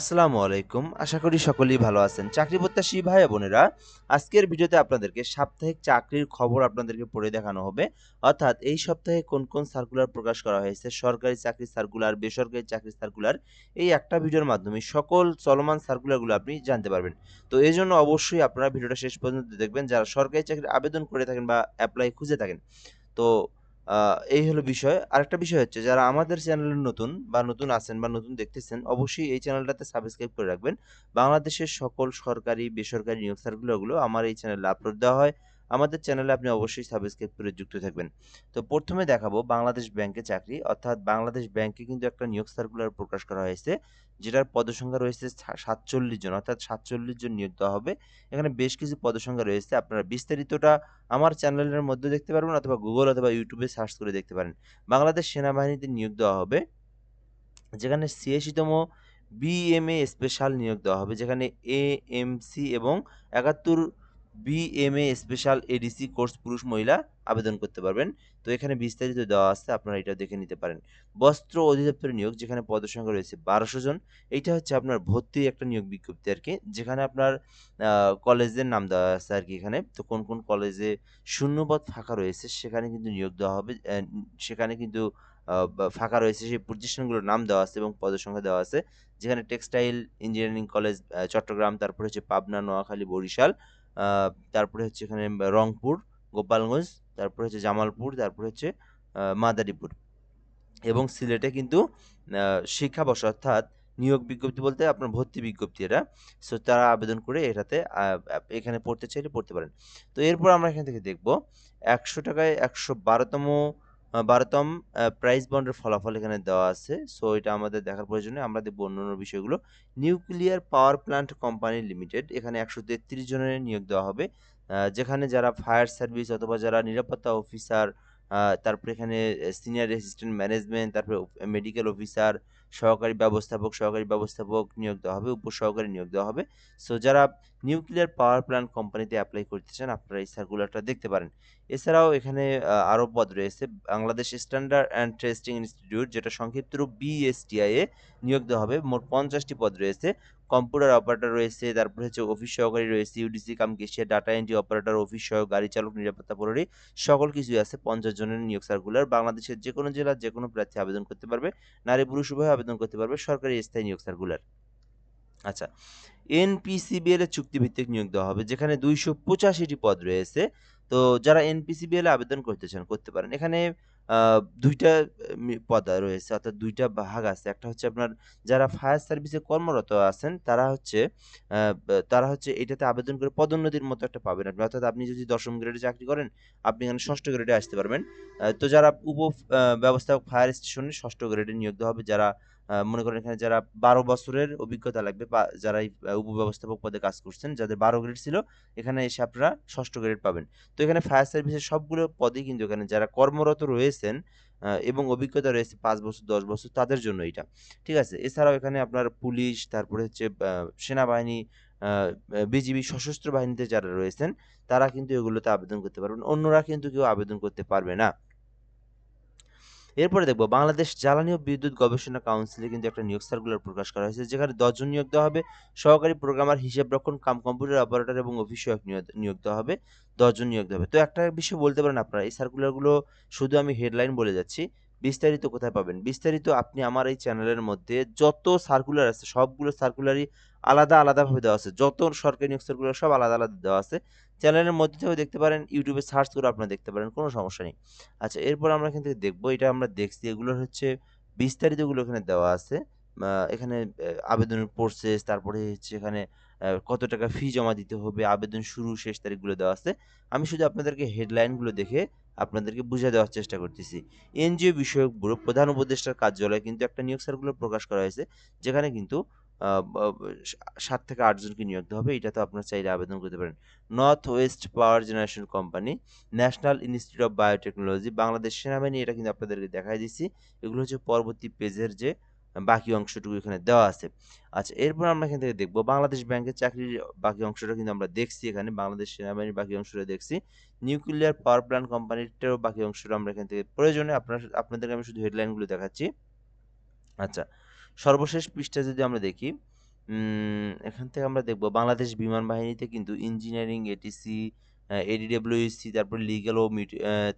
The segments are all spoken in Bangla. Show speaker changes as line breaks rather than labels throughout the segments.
আসসালামু আলাইকুম আশা করি সকলেই ভালো আছেন চাকরি প্রত্যাশী ভাই বোনেরা আজকের ভিডিওতে আপনাদেরকে সাপ্তাহিক চাকরির খবর আপনাদেরকে পড়ে দেখানো হবে অর্থাৎ এই সপ্তাহে কোন কোন সার্কুলার প্রকাশ করা হয়েছে সরকারি চাকরি সার্কুলার বেসরকারি চাকরি সার্কুলার এই একটা ভিডিওর মাধ্যমে সকল চলমান সার্কুলারগুলো আপনি জানতে পারবেন তো এই জন্য অবশ্যই আপনারা ভিডিওটা শেষ পর্যন্ত দেখবেন যারা সরকারি চাকরির আবেদন করে থাকেন বা অ্যাপ্লাই খুঁজে থাকেন তো এই হলো বিষয় আরেকটা বিষয় হচ্ছে যারা আমাদের চ্যানেলে নতুন বা নতুন আছেন বা নতুন দেখতেছেন অবশ্যই এই চ্যানেলটাতে সাবস্ক্রাইব করে রাখবেন বাংলাদেশের সকল সরকারি বেসরকারি নিউজ সার্কুলারগুলো আমার এই চ্যানেলে আপলোড দেওয়া হয় আমাদের চ্যানেলে আপনি অবশ্যই সাবস্ক্রাইব করে যুক্ত থাকবেন তো প্রথমে দেখাবো বাংলাদেশ ব্যাংকে চাকরি অর্থাৎ বাংলাদেশ ব্যাংকে কিন্তু একটা নিয়োগ সার্কুলার প্রকাশ করা হয়েছে যেটার পদসংখ্যা রয়েছে সাতচল্লিশ জন অর্থাৎ সাতচল্লিশ জন নিয়োগ দেওয়া হবে এখানে বেশ কিছু পদসংখ্যা রয়েছে আপনারা বিস্তারিতটা আমার চ্যানেলের মধ্যে দেখতে পারবেন অথবা গুগল অথবা ইউটিউবে সার্চ করে দেখতে পারেন বাংলাদেশ সেনাবাহিনীতে নিয়োগ দেওয়া হবে যেখানে ছিয়াশিতম বিএমএ স্পেশাল নিয়োগ দেওয়া হবে যেখানে এএমসি এবং একাত্তর বিএমএ স্পেশাল এডিসি কোর্স পুরুষ মহিলা আবেদন করতে পারবেন তো এখানে বিস্তারিত দেওয়া আছে আপনারা এটা দেখে নিতে পারেন বস্ত্র অধিদপ্তরের নিয়োগ যেখানে পদসংখ্যা রয়েছে বারোশো জন এইটা হচ্ছে আপনার ভর্তি একটা নিয়োগ বিজ্ঞপ্তি আর কি যেখানে আপনার কলেজের নাম দেওয়া আছে আর কি এখানে তো কোন কোন কলেজে শূন্যপদ ফাঁকা রয়েছে সেখানে কিন্তু নিয়োগ দেওয়া হবে সেখানে কিন্তু ফাঁকা রয়েছে সেই প্রতিষ্ঠানগুলোর নাম দেওয়া আছে এবং পদসংখ্যা দেওয়া আছে যেখানে টেক্সটাইল ইঞ্জিনিয়ারিং কলেজ চট্টগ্রাম তারপরে হচ্ছে পাবনা নোয়াখালী বরিশাল তারপরে হচ্ছে এখানে রংপুর গোপালগঞ্জ তারপরে হচ্ছে জামালপুর তারপরে হচ্ছে মাদারীপুর এবং সিলেটে কিন্তু শিক্ষাবর্ষ অর্থাৎ নিয়োগ বিজ্ঞপ্তি বলতে আপনার ভর্তি বিজ্ঞপ্তি এটা সো তারা আবেদন করে এটাতে এখানে পড়তে চাইলে পড়তে পারেন তো এরপর আমরা এখান থেকে দেখব একশো টাকায় একশো বারোতম বারোতম প্রাইস বন্ডের ফলাফল এখানে দেওয়া আছে সো এটা আমাদের দেখার প্রয়োজনে আমরা দেখব অন্য বিষয়গুলো nuclear power plant company limited এখানে একশো তেত্রিশ জনের নিয়োগ দেওয়া হবে যেখানে যারা ফায়ার সার্ভিস অথবা যারা নিরাপত্তা অফিসার তারপরে এখানে সিনিয়র অ্যাসিস্ট্যান্ট ম্যানেজমেন্ট তারপরে মেডিকেল অফিসার সহকারী ব্যবস্থাপক সহকারী ব্যবস্থাপক নিয়োগ দেওয়া হবে উপসহকারী নিয়োগ দেওয়া হবে সো যারা নিউক্লিয়ার পাওয়ার প্ল্যান্ট কোম্পানিতে অ্যাপ্লাই করতে চান আপনারা এই সার্কুলারটা দেখতে পারেন এছাড়াও এখানে আরও পদ রয়েছে Bangladesh standard and testing institute যেটা সংক্ষিপ্ত রূপ বিএসটিআইয়ে নিয়োগ দেওয়া হবে মোট পঞ্চাশটি পদ রয়েছে কম্পিউটার অপারেটর রয়েছে তারপর হচ্ছে অফিস সহকারী রয়েছে UDC cum cashier data entry operator office সহ গাড়ি চালক নিরাপত্তা প্রহরী সকল কিছুই আছে পঞ্চাশ জনের নিয়োগ সার্কুলার বাংলাদেশের যে কোনো জেলার যে কোনো প্রার্থী আবেদন করতে পারবে নারী পুরুষ উভয় আবেদন করতে পারবে সরকারি স্থায়ী নিয়োগ সার্কুলার আচ্ছা এনপিসিবিএল এ চুক্তিভিত্তিক নিয়োগ দেওয়া হবে যেখানে দুইশো পঁচাশিটি পদ রয়েছে তো যারা এনপিসিবিএল আবেদন করতে চান করতে পারেন এখানে দুইটা পদ রয়েছে অর্থাৎ দুইটা ভাগ আছে একটা হচ্ছে আপনার যারা ফায়ার সার্ভিসে কর্মরত আছেন তারা হচ্ছে তারা হচ্ছে এটাতে আবেদন করে পদোন্নতির মতো একটা পাবেন আপনি অর্থাৎ আপনি যদি দশম গ্রেডে চাকরি করেন আপনি এখানে ষষ্ঠ গ্রেডে আসতে পারবেন তো যারা উপ ব্যবস্থাপক ফায়ার স্টেশনে ষষ্ঠ গ্রেডে নিয়োগ দেওয়া হবে যারা মনে করেন এখানে যারা বারো বছরের অভিজ্ঞতা লাগবে যারা উপব্যবস্থাপক পদে কাজ করছেন যাদের বারো গ্রেড ছিল এখানে এসে আপনারা ষষ্ঠ গ্রেড পাবেন তো এখানে ফায়ার সার্ভিসের সবগুলো পদে কিন্তু এখানে যারা কর্মরত রয়েছেন এবং অভিজ্ঞতা রয়েছে পাঁচ বছর দশ বছর তাদের জন্য এটা ঠিক আছে এছাড়াও এখানে আপনার পুলিশ তারপরে হচ্ছে সেনাবাহিনী বিজিবি সশস্ত্র বাহিনীতে যারা রয়েছেন তারা কিন্তু এগুলোতে আবেদন করতে পারবেন অন্যরা কিন্তু কেউ আবেদন করতে পারবে না এরপরে দেখবো বাংলাদেশ জ্বালানি ও বিদ্যুৎ গবেষণা কাউন্সিলে কিন্তু একটা নিয়োগ সার্কুলার প্রকাশ করা হয়েছে যেখানে দশজন নিয়োগ দেওয়া হবে সহকারী প্রোগ্রামার হিসেব রক্ষণ কাম কম্পিউটার অপারেটর এবং অফিসক নিয়োগ দেওয়া হবে দশজন নিয়োগ দেওয়া হবে তো একটা বিষয় বলতে পারেন আপনারা এই সার্কুলারগুলো শুধু আমি হেডলাইন বলে যাচ্ছি বিস্তারিত কোথায় পাবেন বিস্তারিত আপনি আমার এই চ্যানেলের মধ্যে যত সার্কুলার আছে সবগুলো সার্কুলারই আলাদা আলাদাভাবে দেওয়া আছে যত সরকারি নিয়োগ সার্কুলার সব আলাদা আলাদা দেওয়া আছে চ্যানেলের মধ্যে থেকেও দেখতে পারেন ইউটিউবে সার্চ করে আপনারা দেখতে পারেন কোনো সমস্যা নেই আচ্ছা এরপর আমরা এখান থেকে দেখবো এটা আমরা দেখছি এগুলোর হচ্ছে বিস্তারিতগুলো এখানে দেওয়া আছে এখানে আবেদনের প্রসেস তারপরে হচ্ছে এখানে কত টাকা ফি জমা দিতে হবে আবেদন শুরু শেষ তারিখগুলো দেওয়া আছে আমি শুধু আপনাদেরকে হেডলাইনগুলো দেখে আপনাদেরকে বুঝিয়ে দেওয়ার চেষ্টা করতেছি এনজিও বিষয়ক ব্যুরো প্রধান উপদেষ্টার কার্যালয়ে কিন্তু একটা নিয়োগ সার্কুলার প্রকাশ করা হয়েছে যেখানে কিন্তু সাত থেকে আটজনকে নিয়োগ হবে এটা তো আপনারা চাইলে আবেদন করতে পারেন north west power generation company national institute of biotechnology Bangladesh সেনাবাহিনী এটা কিন্তু আপনাদেরকে দেখাই দিচ্ছি এগুলো হচ্ছে পরবর্তী পেজের যে বাকি অংশটুকু এখানে দেওয়া আছে আচ্ছা এরপর আমরা এখান থেকে দেখবো বাংলাদেশ ব্যাংকের চাকরির বাকি অংশটা কিন্তু আমরা দেখছি এখানে বাংলাদেশ সেনাবাহিনীর বাকি অংশটা দেখছি নিউক্লিয়ার পাওয়ার প্ল্যান্ট কোম্পানিটারও বাকি অংশটা আমরা এখান থেকে প্রয়োজনে আপনার আপনাদেরকে আমি শুধু হেডলাইনগুলো দেখাচ্ছি আচ্ছা সর্বশেষ পৃষ্ঠা যদি আমরা দেখি এখান থেকে আমরা দেখব বাংলাদেশ বিমান বাহিনীতে কিন্তু ইঞ্জিনিয়ারিং এটিসি এডিডব্লিউসি তারপর লিগ্যাল ও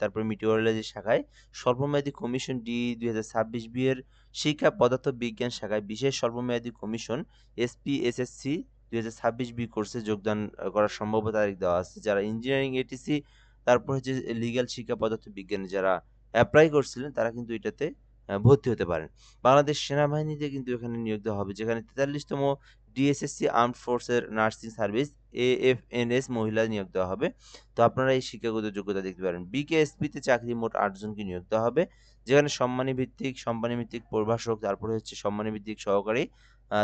তারপর মিটিওরোলজি শাখায় স্বল্পমেয়াদী কমিশন ডি দুই হাজার ছাব্বিশ বিয়ের শিক্ষা পদার্থ বিজ্ঞান শাখায় বিশেষ স্বল্পমেয়াদী কমিশন এসপিএসএসসি দুই হাজার ছাব্বিশ বি কোর্সে যোগদান করার সম্ভাব্য তারিখ দেওয়া আছে যারা ইঞ্জিনিয়ারিং এটিসি তারপর হচ্ছে লিগ্যাল শিক্ষা পদার্থ বিজ্ঞানে যারা অ্যাপ্লাই করছিলেন তারা কিন্তু এটাতে ভর্তি হতে পারেন বাংলাদেশ সেনাবাহিনীতে কিন্তু এখানে নিয়োগ দেওয়া হবে যেখানে তেতাল্লিশতম ডিএসএসসি আর্ম ফোর্সের নার্সিং সার্ভিস এএফএনএস মহিলা নিয়োগ দেওয়া হবে তো আপনারা এই শিক্ষাগত যোগ্যতা দেখতে পারেন বিকেএসপিতে চাকরি মোট আটজনকে নিয়োগ দেওয়া হবে যেখানে সম্মানী ভিত্তিক সম্মানী ভিত্তিক প্রভাষক তারপরে হচ্ছে সম্মানী ভিত্তিক সহকারী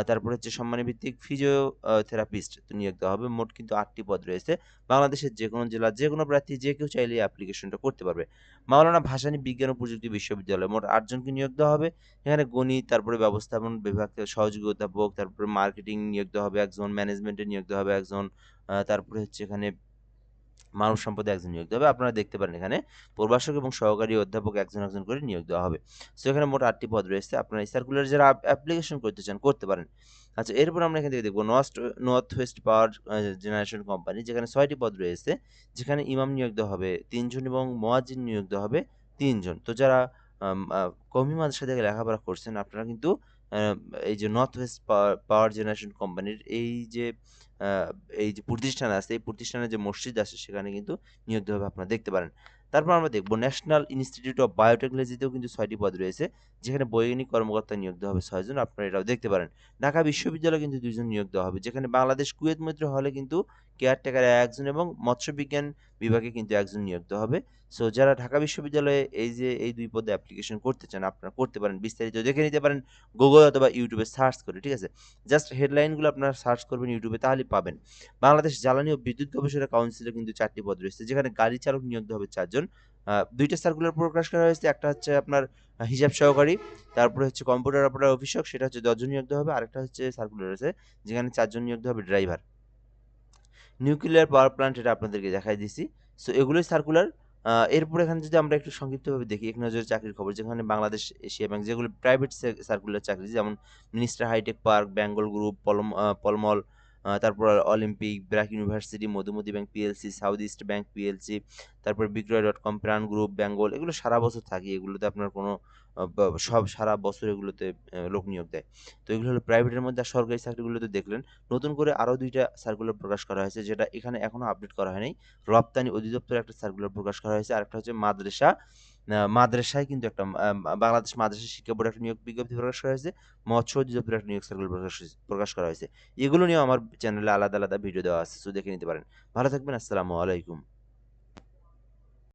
তারপর হচ্ছে সম্মানী ভিত্তিক ফিজিওথেরাপিস্ট নিয়োগ দেওয়া হবে মোট কিন্তু আটটি পদ রয়েছে বাংলাদেশের যে কোনো জেলা যে কোনো প্রার্থী যে কেউ চাইলে অ্যাপ্লিকেশনটা করতে পারবে মাওলানা ভাসানী বিজ্ঞান ও প্রযুক্তি বিশ্ববিদ্যালয়ে মোট আটজনকে নিয়োগ দেওয়া হবে এখানে গণিত তারপরে ব্যবস্থাপন বিভাগ সহযোগী অধ্যাপক তারপরে মার্কেটিং নিয়োগ দেওয়া হবে একজন ম্যানেজমেন্টে নিয়োগ দেওয়া হবে একজন তারপরে হচ্ছে এখানে মানব সম্পদে একজন নিয়োগ দেওয়া হবে আপনারা দেখতে পারেন এখানে প্রভাষক এবং সহকারী অধ্যাপক একজন একজন করে নিয়োগ দেওয়া হবে সো এখানে মোট আটটি পদ রয়েছে আপনারা সার্কুলার যারা অ্যাপ্লিকেশন করতে চান করতে পারেন আচ্ছা এরপর আমরা এখান থেকে দেখবো north north west power generation company যেখানে ছয়টি পদ রয়েছে যেখানে ইমাম নিয়োগ দেওয়া হবে তিনজন এবং মোয়াজিন নিয়োগ দেওয়া হবে তিনজন তো যারা কমি মানুষের সাথে লেখাপড়া করছেন আপনারা কিন্তু এই যে নর্থ ওয়েস্ট পাওয়ার জেনারেশন কোম্পানির এই যে এই যে প্রতিষ্ঠান আছে এই প্রতিষ্ঠানের যে মসজিদ আছে সেখানে কিন্তু নিয়োগ হবে আপনারা দেখতে পারেন তারপর আমরা দেখব ন্যাশনাল ইনস্টিটিউট অফ বায়োটেকনোলজিতেও কিন্তু ছয়টি পদ রয়েছে যেখানে বৈজ্ঞানিক কর্মকর্তা নিয়োগ দেওয়া হবে ছয়জন আপনারা এটাও দেখতে পারেন ঢাকা বিশ্ববিদ্যালয় কিন্তু দুজন নিয়োগ দেওয়া হবে যেখানে বাংলাদেশ কুয়েত মৈত্র হলে কিন্তু কেয়ারটেকার একজন এবং মৎস্য বিজ্ঞান বিভাগে কিন্তু একজন নিয়োগ হবে সো যারা ঢাকা বিশ্ববিদ্যালয়ে এই যে এই দুই পদে অ্যাপ্লিকেশন করতে চান আপনারা করতে পারেন বিস্তারিত দেখে নিতে পারেন গুগল অথবা ইউটিউবে সার্চ করে ঠিক আছে জাস্ট হেডলাইনগুলো আপনারা সার্চ করবেন ইউটিউবে তাহলে পাবেন বাংলাদেশ জ্বালানি ও বিদ্যুৎ গবেষণা কাউন্সিলে কিন্তু চারটি পদ রয়েছে যেখানে গাড়ি চালক নিয়োগ হবে চারজন দুইটা সার্কুলার প্রকাশ করা হয়েছে একটা হচ্ছে আপনার হিসাব সহকারী তারপরে হচ্ছে কম্পিউটার অপারেটর অফিসক সেটা হচ্ছে দশজন নিয়োগ হবে আরেকটা হচ্ছে সার্কুলার রয়েছে যেখানে চারজন নিয়োগ হবে ড্রাইভার নিউক্লিয়ার পাওয়ার প্ল্যান্ট এটা আপনাদেরকে দেখাই দিছি সো এগুলোই সার্কুলার এরপর এখানে যদি আমরা একটু সংক্ষিপ্তভাবে দেখি এক নজরে চাকরির খবর যেখানে বাংলাদেশ এশিয়া ব্যাংক যেগুলো প্রাইভেট সার্কুলার চাকরি যেমন minister hitech park Bengal group পলম পলমল তারপর Olympic BRAC university Madhumoti bank PLC south east bank PLC তারপর বিক্রয় ডট কম প্রাণ গ্রুপ বেঙ্গল এগুলো সারা বছর থাকে এগুলোতে আপনার কোনো সব সারা বছর এগুলোতে লোক নিয়োগ দেয় তো এগুলো হলো প্রাইভেটের মধ্যে আর সরকারি চাকরিগুলোতে দেখলেন নতুন করে আরও দুইটা সার্কুলার প্রকাশ করা হয়েছে যেটা এখানে এখনও আপডেট করা হয়নি রপ্তানি অধিদপ্তর একটা সার্কুলার প্রকাশ করা হয়েছে আর একটা হচ্ছে মাদ্রাসা মাদ্রাসায় কিন্তু একটা বাংলাদেশ মাদ্রাসা শিক্ষা বোর্ড একটা নিয়োগ বিজ্ঞপ্তি প্রকাশ করা হয়েছে মৎস্য অধিদপ্তর একটা নিয়োগ সার্কুল প্রকাশ করা হয়েছে এগুলো নিয়েও আমার চ্যানেলে আলাদা আলাদা ভিডিও দেওয়া আছে দেখে নিতে পারেন ভালো থাকবেন আসসালামু আলাইকুম